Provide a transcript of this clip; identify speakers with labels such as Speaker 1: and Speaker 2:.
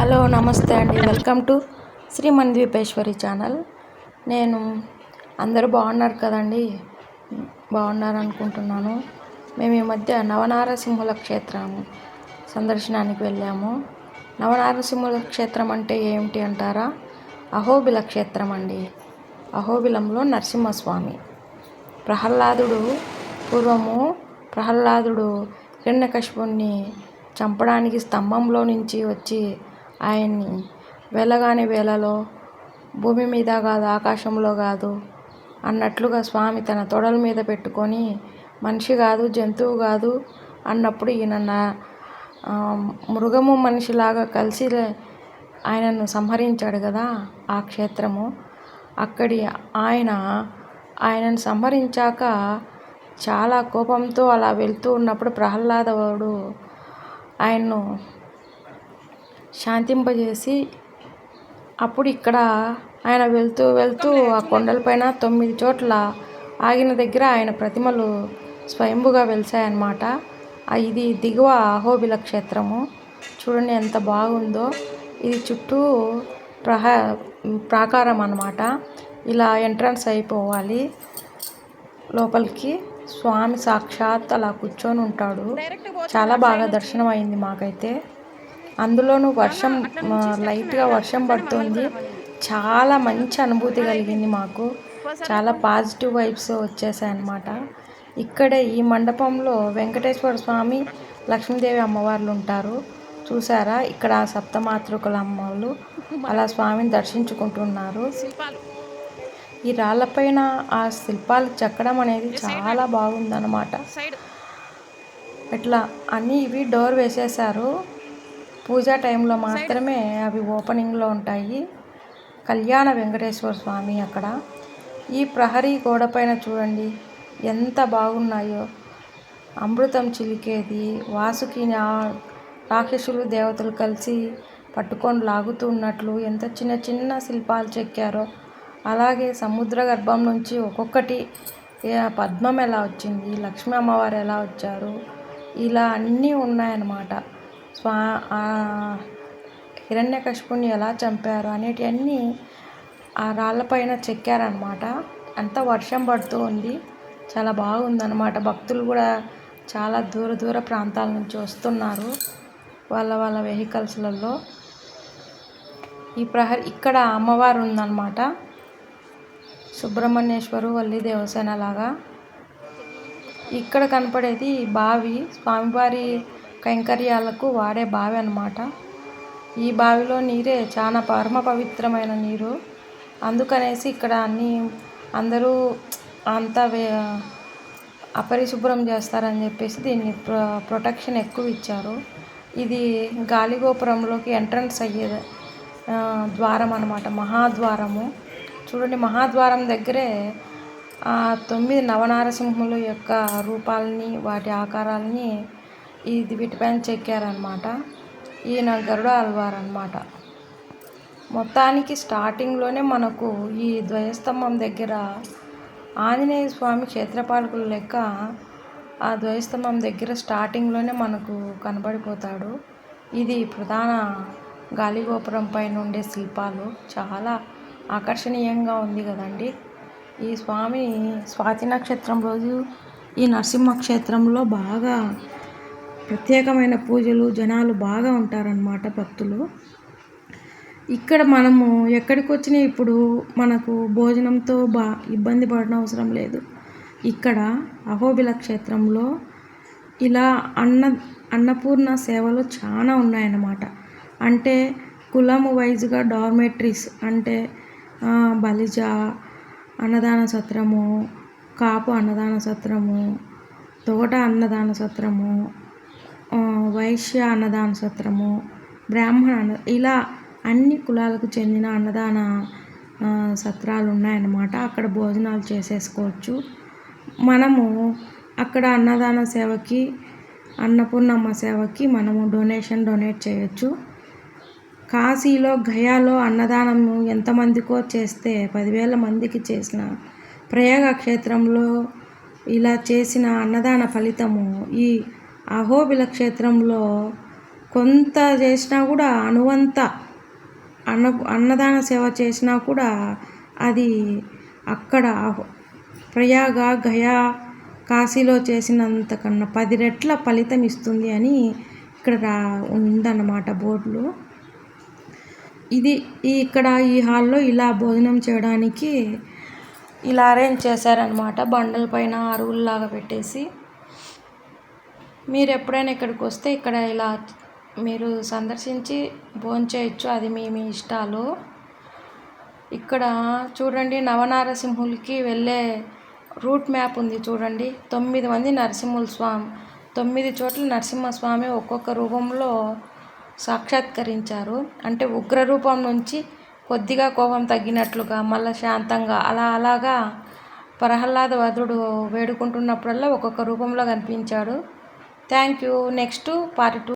Speaker 1: Hello నమస్తే అండి. Welcome to Shri Dwipeshwari channel. నేను అందరూ బాగున్నారు కదండి? బాగున్నారు అనుకుంటున్నాను. మేము ఈ మధ్య నవనారసింహుల క్షేత్రం సందర్శనానికి వెళ్ళాము. నవనారసింహుల క్షేత్రం అంటే ఏమిటి అంటారా? అహోబిల క్షేత్రం అండి. అహోబిలంలో నరసింహస్వామి. ప్రహ్లాదుడు పూర్వము ప్రహ్లాదుడు హిరణ్యకశిపుణ్ణి చంపడానికి స్తంభంలో నుంచి వచ్చి ఆయన్ని. వెళ్ళగాని వేళలో భూమి మీద కాదు ఆకాశంలో కాదు అన్నట్లుగా స్వామి తన తొడల మీద పెట్టుకొని మనిషి కాదు జంతువు కాదు అన్నప్పుడు ఈయన మృగము మనిషిలాగా కలిసి ఆయనను సంహరించాడు కదా ఆ క్షేత్రము. అక్కడి ఆయన ఆయనను సంహరించాక చాలా కోపంతో అలా వెళ్తూ ఉన్నప్పుడు ప్రహ్లాదవుడు ఆయన్ను శాంతింపజేసి అప్పుడు ఇక్కడ ఆయన వెళ్తూ వెళ్తూ ఆ కొండలపైన తొమ్మిది చోట్ల ఆగిన దగ్గర ఆయన ప్రతిమలు స్వయంభుగా వెలిసాయన్నమాట ఇది దిగువ అహోబిల క్షేత్రము. చూడండి ఎంత బాగుందో. ఇది చుట్టూ ప్రహ ప్రాకారం అన్నమాట. ఇలా ఎంట్రన్స్ అయిపోవాలి. లోపలికి స్వామి సాక్షాత్ అలా కూర్చొని ఉంటాడు చాలా బాగా దర్శనం అయింది మాకైతే. అందులోనూ వర్షం లైట్గా వర్షం పడుతుంది. చాలా మంచి అనుభూతి కలిగింది మాకు. చాలా పాజిటివ్ వైబ్స్ వచ్చేసాయి అన్నమాట. ఇక్కడే ఈ మండపంలో వెంకటేశ్వర స్వామి లక్ష్మీదేవి అమ్మవార్లు ఉంటారు. చూసారా? ఇక్కడ సప్తమాతృకుల అమ్మవాళ్ళు అలా స్వామిని దర్శించుకుంటున్నారు. ఈ రాళ్ళపైన ఆ శిల్పాలు చెక్కడం అనేది చాలా బాగుందన్నమాట. ఇట్లా అన్నీ ఇవి డోర్ వేసేసారు. పూజా టైంలో మాత్రమే అవి ఓపెనింగ్లో ఉంటాయి. కళ్యాణ వెంకటేశ్వర స్వామి అక్కడ. ఈ ప్రహరీ గోడ పైన చూడండి ఎంత బాగున్నాయో. అమృతం చిలికేది వాసుకి రాక్షసులు దేవతలు కలిసి పట్టుకొని లాగుతూ ఉన్నట్లు ఎంత చిన్న చిన్న శిల్పాలు చెక్కారో. అలాగే సముద్ర గర్భం నుంచి ఒక్కొక్కటి పద్మం ఎలా వచ్చింది లక్ష్మీ అమ్మవారు ఎలా వచ్చారు ఇలా అన్నీ ఉన్నాయన్నమాట. స్వా ఆ హిరణ్యకశిపుని ఎలా చంపారు అనేటివన్నీ ఆ రాళ్ళపైన చెక్కారనమాట అంతా వర్షం పడుతూ ఉంది. చాలా బాగుందన్నమాట. భక్తులు కూడా చాలా దూర దూర ప్రాంతాల నుంచి వస్తున్నారు వాళ్ళ వాళ్ళ వెహికల్స్లలో. ఈ ప్రహరీ ఇక్కడ అమ్మవారు ఉందన్నమాట. సుబ్రహ్మణ్యేశ్వరు వల్లి దేవసేన లాగా. ఇక్కడ కనపడేది బావి. స్వామివారి కైంకర్యాలకు వాడే బావి అన్నమాట. ఈ బావిలో నీరే చాలా పరమ పవిత్రమైన నీరు. అందుకనేసి ఇక్కడ అన్ని అందరూ అంతా వే అపరిశుభ్రం చేస్తారని చెప్పేసి దీన్ని ప్రొ ప్రొటెక్షన్ ఎక్కువ ఇచ్చారు. ఇది గాలిగోపురంలోకి ఎంట్రన్స్ అయ్యే ద్వారం అనమాట మహాద్వారము. చూడండి మహాద్వారం దగ్గరే ఆ తొమ్మిది నవనారసింహుల యొక్క రూపాలని వాటి ఆకారాలని ఇది వీటిపైన చెక్కారనమాట ఈయన గరుడ అల్వార్ అనమాట మొత్తానికి స్టార్టింగ్లోనే మనకు ఈ ద్వయస్తంభం దగ్గర ఆంజనేయ స్వామి క్షేత్రపాలకుల లెక్క ఆ ద్వయస్తంభం దగ్గర స్టార్టింగ్లోనే మనకు కనబడిపోతాడు. ఇది ప్రధాన గాలిగోపురం పైన ఉండే శిల్పాలు. చాలా ఆకర్షణీయంగా ఉంది కదండి. ఈ స్వామి స్వాతి నక్షత్రం రోజు ఈ నరసింహ క్షేత్రంలో బాగా ప్రత్యేకమైన పూజలు జనాలు బాగా ఉంటారన్నమాట భక్తులు. ఇక్కడ మనము ఎక్కడికి వచ్చినా ఇప్పుడు మనకు భోజనంతో బా ఇబ్బంది పడడం అవసరం లేదు. ఇక్కడ అహోబిల క్షేత్రంలో ఇలా అన్న అన్నపూర్ణ సేవలు చాలా ఉన్నాయన్నమాట. అంటే కులము వైజ్గా డార్మెటరీస్ అంటే బలిజ అన్నదాన సత్రము కాపు అన్నదాన సత్రము తోట అన్నదాన సత్రము వైశ్య అన్నదాన సత్రము బ్రాహ్మణ అన్న ఇలా అన్ని కులాలకు చెందిన అన్నదాన సత్రాలు ఉన్నాయన్నమాట. అక్కడ భోజనాలు చేసేసుకోవచ్చు. మనము అక్కడ అన్నదాన సేవకి అన్నపూర్ణమ్మ సేవకి మనము డొనేషన్ డొనేట్ చేయొచ్చు. కాశీలో గయాలో అన్నదానము ఎంతమందికో చేస్తే పదివేల మందికి చేసిన ప్రయాగ క్షేత్రంలో ఇలా చేసిన అన్నదాన ఫలితము ఈ అహోబిల క్షేత్రంలో కొంత చేసినా కూడా అనువంత అన్న అన్నదాన సేవ చేసినా కూడా అది అక్కడ ప్రయాగ గయా కాశీలో చేసినంత కన్నా పది రెట్ల ఫలితం ఇస్తుంది అని ఇక్కడ రా ఉందన్నమాట బోర్డులు. ఇది ఇక్కడ ఈ హాల్లో ఇలా భోజనం చేయడానికి ఇలా అరేంజ్ చేశారనమాట బండల పైన అరుగుల్లాగా పెట్టేసి. మీరు ఎప్పుడైనా ఇక్కడికి వస్తే ఇక్కడ ఇలా మీరు సందర్శించి భోంచేయచ్చు అది మీ మీ ఇష్టాలు. ఇక్కడ చూడండి నవనారసింహులకి వెళ్ళే రూట్ మ్యాప్ ఉంది చూడండి. తొమ్మిది మంది నరసింహుల స్వామి తొమ్మిది చోట్ల నరసింహస్వామి ఒక్కొక్క రూపంలో సాక్షాత్కరించారు. అంటే ఉగ్ర రూపం నుంచి కొద్దిగా కోపం తగ్గినట్లుగా మళ్ళీ శాంతంగా అలా అలాగా ప్రహ్లాద వధుడు వేడుకుంటున్నప్పుడల్లా ఒక్కొక్క రూపంలో కనిపించాడు. Thank you. Next to part two.